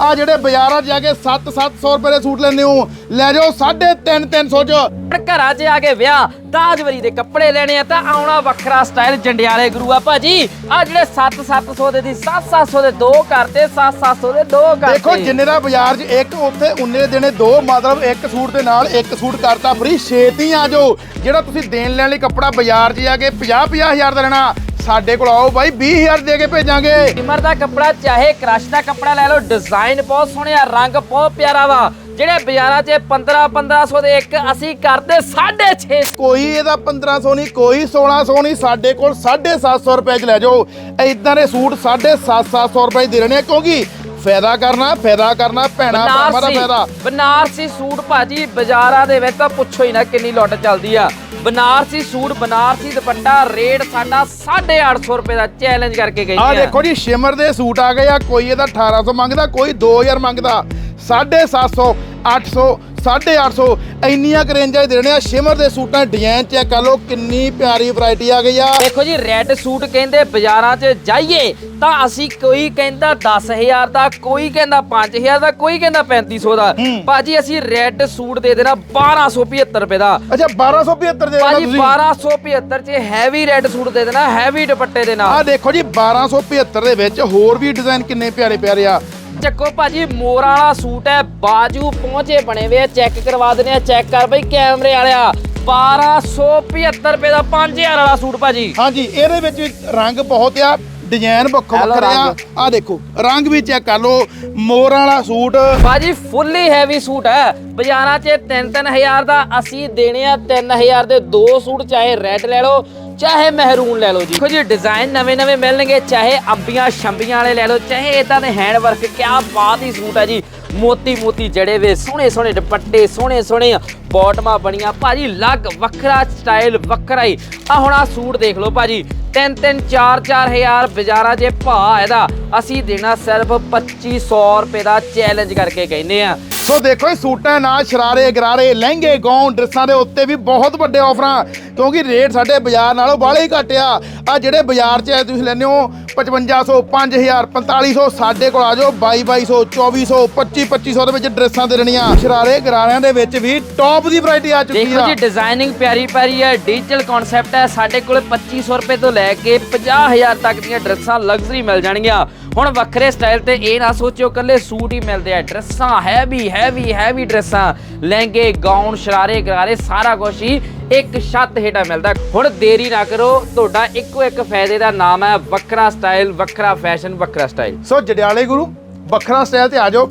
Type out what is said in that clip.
ਆ ਜਿਹੜੇ ਬਾਜ਼ਾਰਾਂ 'ਚ ਜਾ ਕੇ 7-700 ਰੁਪਏ ਦੇ ਸੂਟ ਲੈਂਦੇ ਹੋ ਲੈ ਜਾਓ 3.5-300 ਚ। ਹੁਣ ਘਰਾਂ 'ਚ ਆ ਕੇ ਵਿਆਹ ਦਾਜਵਰੀ ਦੇ ਕੱਪੜੇ ਲੈਣੇ ਆ ਤਾਂ ਆਉਣਾ ਵੱਖਰਾ ਸਟਾਈਲ ਜੰਡਿਆਲੇ ਗੁਰੂ ਆ ਭਾਜੀ। ਆ ਜਿਹੜੇ 7-700 ਦੇ ਦੀ 7-700 ਦੇ ਦੋ ਕਰਤੇ 7-700 ਦੇ ਦੋ ਕਰਤੇ ਦੇਖੋ ਜਿੰਨੇ ਦਾ ਬਾਜ਼ਾਰ 'ਚ ਇੱਕ ਉੱਥੇ ਉਨੇ ਦੇਣੇ ਦੋ ਮਤਲਬ ਇੱਕ ਸੂਟ ਦੇ ਨਾਲ ਇੱਕ ਸੂਟ ਕਰਤਾ ਫ੍ਰੀ ਛੇਤੀ ਆ ਜਾਓ। ਜਿਹੜਾ ਤੁਸੀਂ ਦੇਣ ਲੈਣ ਲਈ ਕੱਪੜਾ ਬਾਜ਼ਾਰ 'ਚ ਜਾ ਕੇ 50-50 ਹਜ਼ਾਰ ਦਾ ਲੈਣਾ ਸਾਡੇ ਕੋਲ ਆਓ ਬਾਈ 20000 ਦੇ ਕੇ ਭੇਜਾਂਗੇ। ਸਿਮਰ ਦਾ ਕੱਪੜਾ ਚਾਹੇ ਕ੍ਰਸ਼ ਦਾ ਕੱਪੜਾ ਲੈ ਲਓ ਡਿਜ਼ਾਈਨ ਬਹੁਤ ਸੋਹਣੇ ਆ ਰੰਗ ਬਹੁਤ ਪਿਆਰਾ ਵਾ। ਜਿਹੜੇ ਬਾਜ਼ਾਰਾਂ 'ਚ 15 1500 ਦੇ ਇੱਕ ਅਸੀਂ ਕਰਦੇ 650 ਕੋਈ ਇਹਦਾ 1500 ਨਹੀਂ ਕੋਈ 1600 ਨਹੀਂ ਸਾਡੇ ਕੋਲ 750 ਰੁਪਏ 'ਚ ਲੈ ਜਾਓ। ਐਦਾਂ ਦੇ ਸੂਟ 750 ਰੁਪਏ ਦੇ ਰਹੇ ਨੇ ਕਿਉਂਕਿ ਫਾਇਦਾ ਕਰਨਾ ਫਾਇਦਾ ਕਰਨਾ ਭੈਣਾ ਭਰਾਵਾਂ ਦਾ ਫਾਇਦਾ। ਬਨਾਰਸੀ ਸੂਟ ਭਾਜੀ ਬਾਜ਼ਾਰਾਂ ਦੇ ਵਿੱਚ ਤਾਂ ਪੁੱਛੋ ਹੀ ਨਾ ਕਿੰਨੀ ਲੁੱਟ ਚੱਲਦੀ ਆ। ਬਨਾਰਸੀ ਸੂਟ ਬਨਾਰਸੀ ਦੁਪੱਟਾ ਰੇਟ ਸਾਡਾ 850 ਰੁਪਏ ਦਾ ਚੈਲੰਜ ਕਰਕੇ ਗਈ ਆ। ਦੇਖੋ ਜੀ ਸ਼ਿਮਰ ਦੇ ਸੂਟ ਆ ਗਏ ਆ ਕੋਈ ਇਹਦਾ 1800 ਮੰਗਦਾ ਕੋਈ 2000 ਮੰਗਦਾ। 750 800 850 ਇੰਨੀਆਂ ਕੁ ਰੇਂਜਾਂ 'ਚ ਦੇਣੇ ਆ। ਸ਼ਿਮਰ ਦੇ ਸੂਟਾਂ ਡਿਜ਼ਾਈਨ ਚੈੱਕ ਕਰ ਲਓ ਕਿੰਨੀ ਪਿਆਰੀ ਵੈਰਾਈਟੀ ਆ ਗਈ ਆ। ਦੇਖੋ ਜੀ ਰੈੱਡ ਸੂਟ ਕਹਿੰਦੇ ਬਾਜ਼ਾਰਾਂ 'ਚ ਜਾਈਏ ਤਾਂ ਅਸੀਂ ਕੋਈ ਕਹਿੰਦਾ 10000 ਦਾ ਕੋਈ ਕਹਿੰਦਾ 5000 ਦਾ ਕੋਈ ਕਹਿੰਦਾ 3500 ਦਾ। ਭਾਜੀ ਅਸੀਂ ਰੈੱਡ ਸੂਟ ਦੇ ਦੇਣਾ 1275 ਰੁਪਏ ਦਾ। ਅੱਛਾ 1275 ਦੇ ਦੇਣਾ ਭਾਜੀ ਤੁਸੀਂ? 1275 'ਚ ਹੈਵੀ ਰੈੱਡ ਸੂਟ ਦੇ ਦੇਣਾ ਹੈਵੀ ਦੁਪੱਟੇ ਦੇ ਨਾਲ। ਆ ਦੇਖੋ ਜੀ 1275 ਦੇ ਵਿੱਚ ਹੋਰ ਵੀ ਡਿਜ਼ਾਈਨ ਕਿੰਨੇ ਪਿਆਰੇ ਪਿਆਰੇ ਆ। ਚੱਕੋ ਭਾਜੀ ਮੋਰਾਂ ਵਾਲਾ ਸੂਟ ਹੈ ਬਾਜੂ ਪਹੁੰਚੇ ਬਣੇ ਵੇ ਚੈੱਕ ਕਰਵਾ ਦਿੰਦੇ ਆ ਚੈੱਕ ਕਰ ਬਈ ਕੈਮਰੇ ਵਾਲਿਆ। 1275 ਰੁਪਏ ਦਾ 5000 ਵਾਲਾ ਸੂਟ ਭਾਜੀ। ਹਾਂਜੀ ਇਹਦੇ ਵਿੱਚ ਵੀ ਰੰਗ ਬਹੁਤ ਆ ਡਿਜ਼ਾਈਨ ਵੱਖੋ ਵੱਖਰੇ ਆ। ਰੰਗ। ਆ ਦੇਖੋ ਰੰਗ ਵੀ ਚੈੱਕ ਕਰ ਲਓ ਮੋਰਾਂ ਵਾਲਾ ਸੂਟ। ਭਾਜੀ ਫੁੱਲੀ ਹੈਵੀ ਸੂਟ ਹੈ। ਬਾਜ਼ਾਰਾਂ 'ਚ 3-3000 ਦਾ ਅਸੀਂ ਦੇਣੇ ਆ 3000 ਦੇ ਦੋ ਸੂਟ ਚਾਹੇ ਰੈੱਡ ਲੈ ਲਓ ਚਾਹੇ ਮਹਿਰੂਨ ਲੈ ਲਓ ਜੀ। ਦੇਖੋ ਜੀ ਡਿਜ਼ਾਈਨ ਨਵੇਂ-ਨਵੇਂ ਮਿਲਣਗੇ, ਚਾਹੇ ਅੰਬੀਆਂ ਛੰਬੀਆਂ ਵਾਲੇ ਲੈ ਲਓ, ਚਾਹੇ ਇਦਾਂ ਦੇ ਹੈਂਡ ਵਰਕ ਕਿਆ ਬਾਤ ਹੀ ਸੂਟ ਹੈ ਜੀ। ਮੋਤੀ ਮੋਤੀ ਜੜੇ ਵੇ ਸੋਹਣੇ ਸੋਹਣੇ ਦੁਪੱਟੇ, ਸੋਹਣੇ ਸੋਹਣੇ ਬਾਟਮਾਂ ਬਣੀਆਂ। ਭਾਜੀ ਲੱਗ ਵੱਖਰਾ ਸਟਾਈਲ ਵੱਖਰਾ ਹੀ। ਆ ਹੁਣ ਆ ਸੂਟ ਦੇਖ ਲਓ ਭਾਜੀ। 3-3 4-4 ਹਜ਼ਾਰ ਬਾਜ਼ਾਰਾਂ 'ਚ ਭਾ ਇਹਦਾ। ਅਸੀਂ ਦੇਣਾ ਸਿਰਫ 2500 ਰੁਪਏ ਦਾ ਚੈਲੰਜ ਕਰਕੇ ਕਹਿੰਦੇ ਆ। ਸੋ ਦੇਖੋ ਇਹ ਸੂਟਾਂ ਨਾਲ ਸ਼ਰਾਰੇ ਗਰਾਰੇ ਲਹਿੰਗੇ ਗਾਊਨ ਡਰੈਸਾਂ ਦੇ ਉੱਤੇ ਵੀ ਬਹੁਤ ਵੱਡੇ ਆਫਰਾਂ ਕਿਉਂਕਿ ਰੇਟ ਸਾਡੇ ਬਾਜ਼ਾਰ ਨਾਲੋਂ ਬਾਹਲੇ ਹੀ ਘੱਟ ਆ। ਜਿਹੜੇ ਬਾਜ਼ਾਰ 'ਚ ਆ ਤੁਸੀਂ ਲੈਂਦੇ ਹੋ 5500 5000 4500 ਸਾਡੇ ਕੋਲ ਆ ਜਾਓ 2200 2400 2500 ਦੇ ਵਿੱਚ ਡਰੈਸਾਂ ਦੇ ਦੇਣੀਆਂ ਸ਼ਰਾਰੇ ਗਰਾਰਿਆਂ ਦੇ ਵਿੱਚ ਵੀ ਟੌਪ ਦੀ ਵੈਰਾਈਟੀ ਆ ਚੁੱਕੀ ਦੇਖੋ ਆ। ਜੀ ਡਿਜ਼ਾਈਨਿੰਗ ਪਿਆਰੀ ਪਿਆਰੀ ਹੈ ਡਿਜੀਟਲ ਕਨਸੈਪਟ ਹੈ ਸਾਡੇ ਕੋਲ 2500 ਰੁਪਏ ਤੋਂ ਲੈ ਕੇ 50000 ਤੱਕ ਦੀਆਂ ਡਰੈਸਾਂ ਲਗਜ਼ਰੀ ਮਿਲ ਜਾਣਗੀਆਂ। ਹੁਣ ਵੱਖਰੇ ਸਟਾਈਲ ਤੇ ਇਹ ਨਾ ਸੋਚਿਓ ਕੱਲੇ ਸੂਟ ਹੀ ਮਿਲਦੇ ਆ। ਡਰੈਸਾਂ ਹੈਵੀ ਹੈਵੀ ਹੈਵੀ ਡਰੈਸਾਂ, ਲਹਿੰਗੇ ਗਾਊਨ ਸ਼ਰਾਰੇ, ਗਰਾਰੇ, ਸਾਰਾ ਕੁਝ ਹੀ ਇੱਕ ਛੱਤ ਹੇਠਾਂ ਮਿਲਦਾ। ਹੁਣ ਦੇਰੀ ਨਾ ਕਰੋ, ਤੁਹਾਡਾ ਇੱਕੋ ਇੱਕ ਫਾਇਦੇ ਦਾ ਨਾਮ ਹੈ ਵੱਖਰਾ ਸਟਾਈਲ, ਵੱਖਰਾ ਫੈਸ਼ਨ, ਵੱਖਰਾ ਸਟਾਈਲ। ਸੋ ਜੜਿਆਲੇ ਗੁਰੂ, ਵੱਖਰਾ ਸਟਾਈਲ ਤੇ ਆ ਜਾਓ।